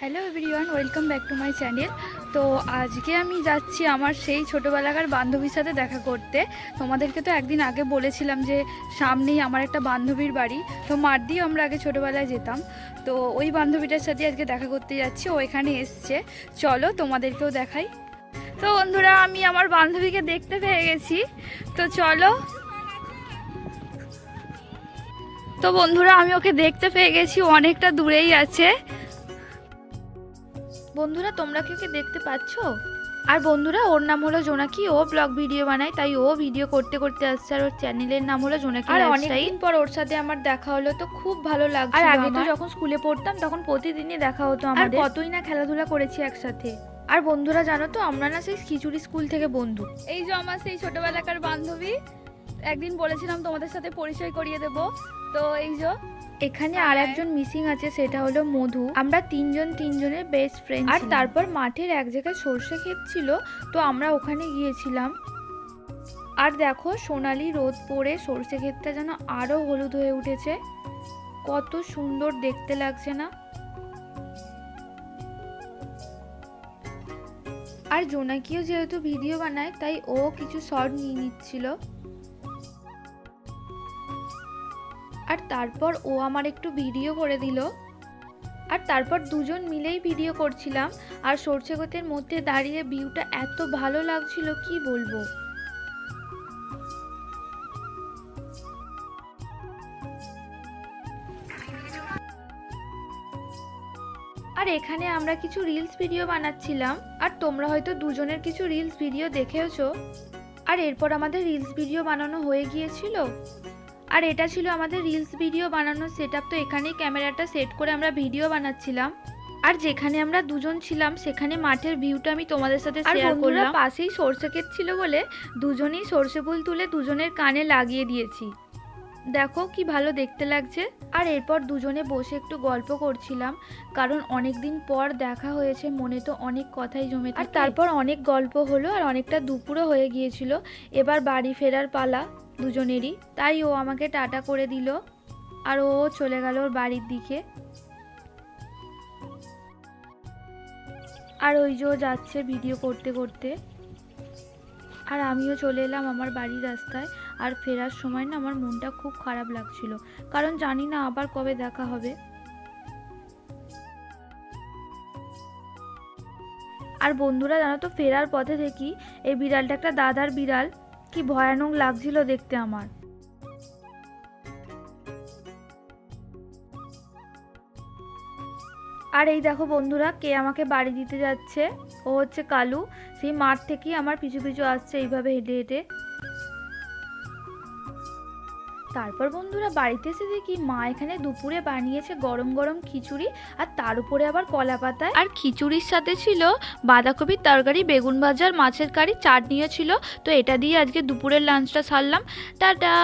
Hello everyone welcome back to my channel তো আজকে আমি যাচ্ছি আমার সেই ছোটোবেলাকার বান্ধবীর সাথে দেখা করতে। তোমাদেরকে তো একদিন আগে বলেছিলাম যে সামনেই আমার একটা বান্ধবীর বাড়ি। তো মার দিয়েও আমরা আগে ছোটোবেলায় যেতাম। তো ওই বান্ধবীটার সাথে আজকে দেখা করতে যাচ্ছি, ও এখানে এসছে। চলো তোমাদেরকেও দেখাই। তো বন্ধুরা, আমি আমার বান্ধবীকে দেখতে পেয়ে গেছি। তো চলো। তো বন্ধুরা, আমি ওকে দেখতে পেয়ে গেছি, অনেকটা দূরেই আছে। বন্ধুরা তোমরা কি ওকে দেখতে পাচ্ছ? আর বন্ধুরা ওর নাম হলো জোনাকি। ও ব্লগ ভিডিও বানায় তাই ও ভিডিও করতে করতে আসছে আর ওর চ্যানেলের নাম হলো জোনাকি আর অনেকদিন পর ওর সাথে আমার দেখা হলো তো খুব ভালো লাগছে আর আগে তো যখন স্কুলে পড়তাম তখন প্রতিদিনই দেখা হতো আমাদের। কতই না খেলাধুলা করেছি একসাথে। আর বন্ধুরা জানো তো আমরা না সেই খিচুড়ি স্কুল থেকে বন্ধু। এই যে আমার সেই ছোটবেলাকার বান্ধবী একদিন বলেছিলাম তোমাদের সাথে পরিচয় করিয়ে দেব। তো এই যে এখানে আর একজন মিসিং আছে সেটা হলো মধু। আমরা তিনজন তিনজনের বেস্ট ফ্রেন্ড আর তারপর মাঠের এক জায়গায় সর্ষে ক্ষেত ছিল তো আমরা ওখানে গিয়েছিলাম। আর দেখো সোনালি রোদ পড়ে সর্ষে ক্ষেতটা যেন আরও হলুদ হয়ে উঠেছে। কত সুন্দর দেখতে লাগছে না? আর জোনাকিও যেহেতু ভিডিও বানায় তাই ও কিছু শর্ট নিয়ে নিচ্ছিল। আর তারপর ও আমার একটু ভিডিও করে দিল। আর তারপর দুজন মিলেই ভিডিও করছিলাম। আর সরষে ক্ষেতের মধ্যে দাঁড়িয়ে ভিউটা এত ভালো লাগছিল, কি বলব? আর এখানে আমরা কিছু রিলস ভিডিও বানাচ্ছিলাম। আর তোমরা হয়তো দুজনের কিছু রিলস ভিডিও দেখেওছো। আর এরপর আমাদের রিলস ভিডিও বানানো হয়ে গিয়েছিল। আর এটা ছিল আমাদের রিলস ভিডিও বানানোর সেট তো এখানেই ক্যামেরাটা সেট করে আমরা ভিডিও বানাচ্ছিলাম। আর যেখানে আমরা দুজন ছিলাম সেখানে মাঠের ভিউটা আমি তোমাদের সাথে শেয়ার করলাম। পাশেই সর্ষে ক্ষেত ছিল বলে দুজনেই সর্ষে ফুল তুলে দুজনের কানে লাগিয়ে দিয়েছি। দেখো কি ভালো দেখতে লাগছে। আর এরপর দুজনে বসে একটু গল্প করছিলাম কারণ অনেক দিন পর দেখা হয়েছে মনে তো অনেক কথাই জমে আর তারপর অনেক গল্প হলো আর অনেকটা দুপুরও হয়ে গিয়েছিল। এবার বাড়ি ফেরার পালা। দুজনেরই। তাই ও আমাকে টাটা করে দিল আর ও চলে গেল ওর বাড়ির দিকে। আর ওই যে যাচ্ছে ভিডিও করতে করতে। আর আমিও চলে এলাম আমার বাড়ির রাস্তায়। আর ফেরার সময় না আমার মনটা খুব খারাপ লাগছিল। কারণ জানি না আবার কবে দেখা হবে। আর বন্ধুরা জানো তো, ফেরার পথে দেখি এই বিড়ালটা একটা দাদার বিড়াল। কি ভয়ানক লাগছিল দেখতে আমার। আর এই দেখো বন্ধুরা, কে আমাকে বাড়ি দিতে যাচ্ছে? ও হচ্ছে কালু। সেই মাঠ থেকেই আমার পিছু পিছু আসছে এইভাবে হেঁটে হেঁটে। তারপর বন্ধুরা বাড়িতে এসে দেখি মা এখানে দুপুরে বানিয়েছে গরম গরম খিচুড়ি আর তার উপরে আবার কলা পাতায়। আর খিচুড়ির সাথে ছিল বাঁধাকপির তরকারি, বেগুন ভাজার মাছের কারি, চাটনিও ছিল। তো এটা দিয়ে আজকে দুপুরের লাঞ্চটা সারলাম। টাটা!